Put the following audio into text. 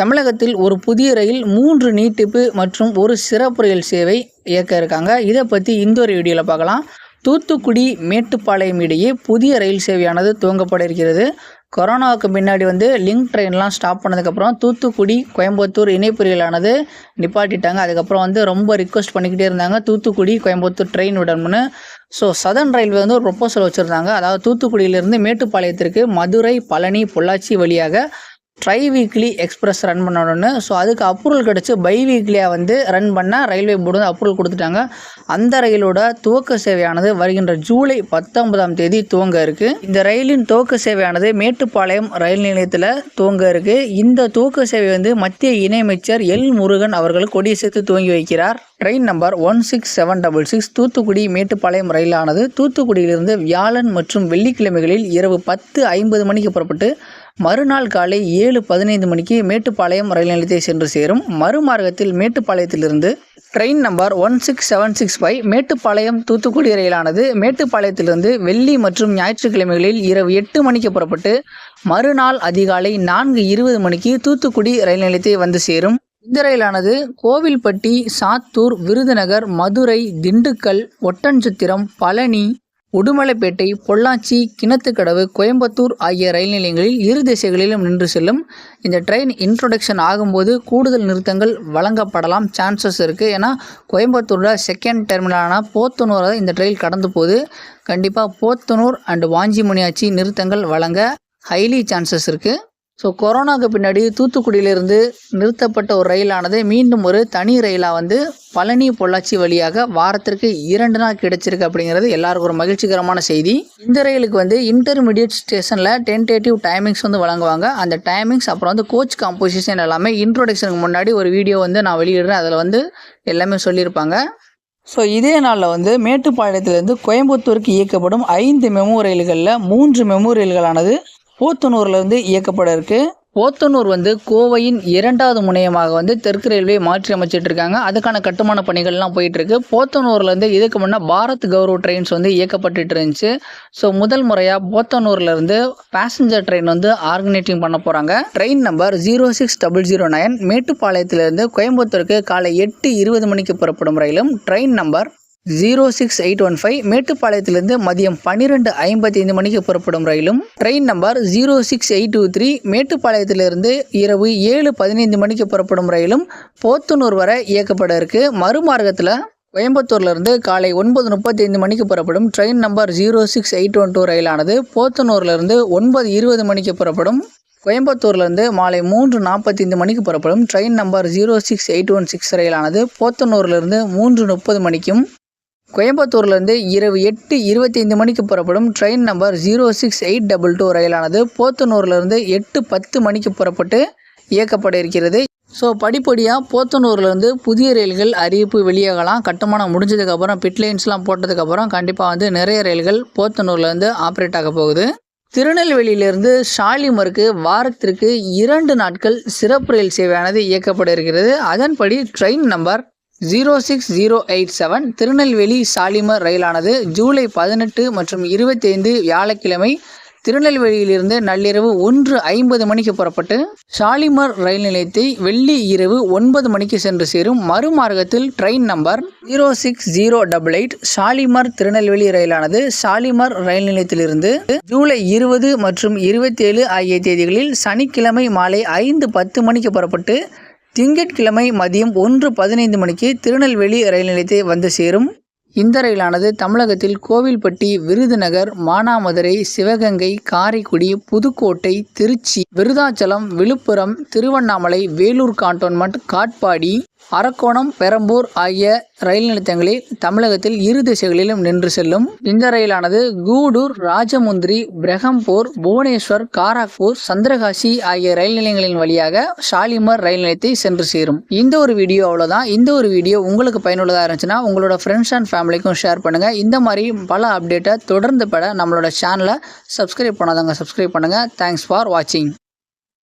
தமிழகத்தில் ஒரு புதிய ரயில் மூன்று நீட்டிப்பு மற்றும் ஒரு சிறப்பு ரயில் சேவை இயக்க இருக்காங்க. இதை பற்றி இந்த ஒரு வீடியோவில் பார்க்கலாம். தூத்துக்குடி மேட்டுப்பாளையம் இடையே புதிய ரயில் சேவையானது துவங்கப்பட இருக்கிறது. கொரோனாவுக்கு முன்னாடி வந்து லிங்க் ட்ரெயின்லாம் ஸ்டாப் பண்ணதுக்கப்புறம் தூத்துக்குடி கோயம்புத்தூர் இணைப்பு ரயிலானது நிப்பாட்டிட்டாங்க. அதுக்கப்புறம் வந்து ரொம்ப ரிக்வஸ்ட் பண்ணிக்கிட்டே இருந்தாங்க. தூத்துக்குடி கோயம்புத்தூர் ட்ரெயின் விடணும்னு. ஸோ சதர்ன் ரயில்வே வந்து ஒரு ப்ரொப்போசல் வச்சுருந்தாங்க. அதாவது தூத்துக்குடியிலேருந்து மேட்டுப்பாளையத்திற்கு மதுரை பழனி பொள்ளாச்சி வழியாக ட்ரை வீக்லி எக்ஸ்பிரஸ் ரன் பண்ணணும்னு. ஸோ அதுக்கு அப்ரூவல் கிடச்சி பை வீக்லியாக வந்து ரன் பண்ண ரயில்வே போர்டு வந்து அப்ரூவல் கொடுத்துட்டாங்க. அந்த ரயிலோட துவக்க சேவையானது வருகின்ற ஜூலை பத்தொன்பதாம் தேதி துவங்க இருக்குது இந்த ரயிலின் துவக்க சேவையானது மேட்டுப்பாளையம் ரயில் நிலையத்தில் துவங்க இருக்குது இந்த துவக்க சேவை வந்து மத்திய இணையமைச்சர் எல் முருகன் அவர்கள் கொடியசைத்து துவங்கி வைக்கிறார். Train number one six seven double six Thoothukudi Mettupalayam ரயிலானது தூத்துக்குடியிலிருந்து வியாழன் மற்றும் வெள்ளிக்கிழமைகளில் இரவு பத்து ஐம்பது மணிக்கு புறப்பட்டு மறுநாள் காலை ஏழு பதினைந்து மணிக்கு மேட்டுப்பாளையம் ரயில் நிலையத்தை சென்று சேரும். மறுமார்க்கத்தில் மேட்டுப்பாளையத்திலிருந்து train number one six seven six five Mettupalayam Thoothukudi ரயிலானது மேட்டுப்பாளையத்திலிருந்து வெள்ளி மற்றும் ஞாயிற்றுக்கிழமைகளில் இரவு எட்டு மணிக்கு புறப்பட்டு மறுநாள் அதிகாலை நான்கு இருபது மணிக்கு தூத்துக்குடி ரயில் நிலையத்தை வந்து சேரும். இந்த ரயிலானது கோவில்பட்டி சாத்தூர் விருதுநகர் மதுரை திண்டுக்கல் ஒட்டன்சத்திரம் பழனி உடுமலைப்பேட்டை பொள்ளாச்சி கிணத்துக்கடவு கோயம்புத்தூர் ஆகிய ரயில் நிலையங்களில் இரு திசைகளிலும் நின்று செல்லும் இந்த ட்ரெயின் இன்ட்ரொடக்ஷன் ஆகும்போது கூடுதல் நிறுத்தங்கள் வழங்கப்படலாம் சான்சஸ் இருக்குது ஏன்னா கோயம்புத்தூரில் செகண்ட் டெர்மினலான போத்தனூரை இந்த ட்ரெயின் கடந்து போகுது. கண்டிப்பாக போத்தனூர் அண்டு வாஞ்சிமுனியாச்சி நிறுத்தங்கள் வழங்க ஹைலி சான்சஸ் இருக்குது ஸோ கொரோனாவுக்கு பின்னாடி தூத்துக்குடியிலிருந்து நிறுத்தப்பட்ட ஒரு ரயிலானது மீண்டும் ஒரு தனி ரயிலாக வந்து பழனி பொள்ளாச்சி வழியாக வாரத்திற்கு இரண்டு நாள் கிடைச்சிருக்கு அப்படிங்கிறது எல்லாருக்கும் ஒரு மகிழ்ச்சிகரமான செய்தி. இந்த ரயிலுக்கு வந்து இன்டர்மீடியட் ஸ்டேஷனில் டென்டேட்டிவ் டைமிங்ஸ் வந்து வழங்குவாங்க. அந்த டைமிங்ஸ் அப்புறம் வந்து கோச் காம்போசிஷன் எல்லாமே இன்ட்ரோடக்ஷனுக்கு முன்னாடி ஒரு வீடியோ வந்து நான் வெளியிடுறேன். அதில் வந்து எல்லாமே சொல்லியிருப்பாங்க. ஸோ இதே நாளில் வந்து மேட்டுப்பாளையத்திலிருந்து கோயம்புத்தூருக்கு இயக்கப்படும் ஐந்து மெமோ ரயில்களில் மூன்று மெமோ ரயில்களானது போத்தனூர்லேருந்து இயக்கப்பட இருக்கு. போத்தனூர் வந்து கோவையின் இரண்டாவது முனையமாக வந்து தெற்கு ரயில்வே மாற்றி அமைச்சிட்டு இருக்காங்க. அதுக்கான கட்டுமான பணிகள்லாம் போயிட்டு இருக்கு. போத்தனூர்லேருந்து இதுக்கு முன்னே பாரத் கௌரவ் ட்ரெயின்ஸ் வந்து இயக்கப்பட்டுட்டு இருந்துச்சு. ஸோ முதல் முறையாக போத்தனூர்லேருந்து பேசஞ்சர் ட்ரெயின் வந்து ஆர்கனைட்டிங் பண்ண போகிறாங்க train number zero six double zero nine மேட்டுப்பாளையத்திலிருந்து கோயம்புத்தூருக்கு காலை எட்டு இருபது மணிக்கு புறப்படும் ரயிலும் train number zero six eight one five மேட்டுப்பாளையத்திலிருந்து மதியம் பன்னிரெண்டு ஐம்பத்தி ஐந்து மணிக்கு புறப்படும் ரயிலும் train number zero six eight two three மேட்டுப்பாளையத்திலிருந்து இரவு ஏழு பதினைந்து மணிக்கு புறப்படும் ரயிலும் போத்தனூர் வரை இயக்கப்பட இருக்கு. மறுமார்க்கத்தில் கோயம்புத்தூர்லேருந்து காலை ஒன்பது முப்பத்தி ஐந்து மணிக்கு புறப்படும் train number zero six eight one two ரயிலானது போத்தனூர்லேருந்து ஒன்பது இருபது மணிக்கு புறப்படும். கோயம்புத்தூர்லேருந்து மாலை மூன்று நாற்பத்தைந்து மணிக்கு புறப்படும் train number zero six eight one six ரயிலானது போத்தனூர்லேருந்து மூன்று முப்பது மணிக்கும் கோயம்புத்தூர்லேருந்து இரவு எட்டு இருபத்தைந்து மணிக்கு புறப்படும் train number zero six eight double two ரயிலானது போத்தனூர்லேருந்து எட்டு பத்து மணிக்கு புறப்பட்டு இயக்கப்பட இருக்கிறது ஸோ படிப்படியாக போத்தனூர்லேருந்து புதிய ரயில்கள் அறிவிப்பு வெளியாகலாம். கட்டுமானம் முடிஞ்சதுக்கப்புறம் பிட்லைன்ஸ்லாம் போட்டதுக்கப்புறம் கண்டிப்பாக வந்து நிறைய ரயில்கள் போத்தனூர்லேருந்து ஆப்ரேட் ஆக போகுது. திருநெல்வேலியிலிருந்து ஷாலிமருக்கு வாரத்திற்கு இரண்டு நாட்கள் சிறப்பு ரயில் சேவையானது இயக்கப்பட இருக்கிறது அதன்படி train number zero six zero eight seven Tirunelveli Shalimar ரயிலானது July பதினெட்டு மற்றும் இருபத்தைந்து வியாழக்கிழமை திருநெல்வேலியிலிருந்து நள்ளிரவு ஒன்று ஐம்பது மணிக்கு புறப்பட்டு ஷாலிமர் ரயில் நிலையத்தை வெள்ளி இரவு ஒன்பது மணிக்கு சென்று சேரும் மறுமார்க்கத்தில் train number zero six zero double eight Shalimar Tirunelveli ரயிலானது Shalimar ரயில் நிலையத்திலிருந்து ஜூலை இருபது மற்றும் இருபத்தேழு ஆகிய தேதிகளில் சனிக்கிழமை மாலை ஐந்து பத்து மணிக்கு புறப்பட்டு திங்கட்கிழமை மதியம் ஒன்று பதினைந்து மணிக்கு திருநெல்வேலி ரயில் நிலையத்தை வந்து சேரும். இந்த ரயிலானது தமிழகத்தில் கோவில்பட்டி விருதுநகர் மானாமதுரை சிவகங்கை காரைக்குடி புதுக்கோட்டை திருச்சி விருதாச்சலம் விழுப்புரம் திருவண்ணாமலை வேலூர் கான்டோன்மெண்ட் காட்பாடி அரக்கோணம் பெரம்பூர் ஆகிய ரயில் நிலையங்களில் தமிழகத்தில் இரு திசைகளிலும் நின்று செல்லும். இந்த ரயிலானது கூடூர் ராஜமுந்திரி பிரகம்பூர் புவனேஸ்வர் காராக்பூர் சந்திரகாசி ஆகிய ரயில் நிலையங்களின் வழியாக ஷாலிமர் ரயில் நிலையத்தை சென்று சேரும். இந்த ஒரு வீடியோ அவ்வளோதான் இந்த ஒரு வீடியோ உங்களுக்கு பயனுள்ளதாக இருந்துச்சுன்னா உங்களோட ஃப்ரெண்ட்ஸ் அண்ட் ஃபேமிலிக்கும் ஷேர் பண்ணுங்கள் இந்த மாதிரி பல அப்டேட்டை தொடர்ந்து பெற நம்மளோட சேனலை சப்ஸ்கிரைப் பண்ணாதவங்க சப்ஸ்கிரைப் பண்ணுங்கள் தேங்க்ஸ் ஃபார் வாட்சிங்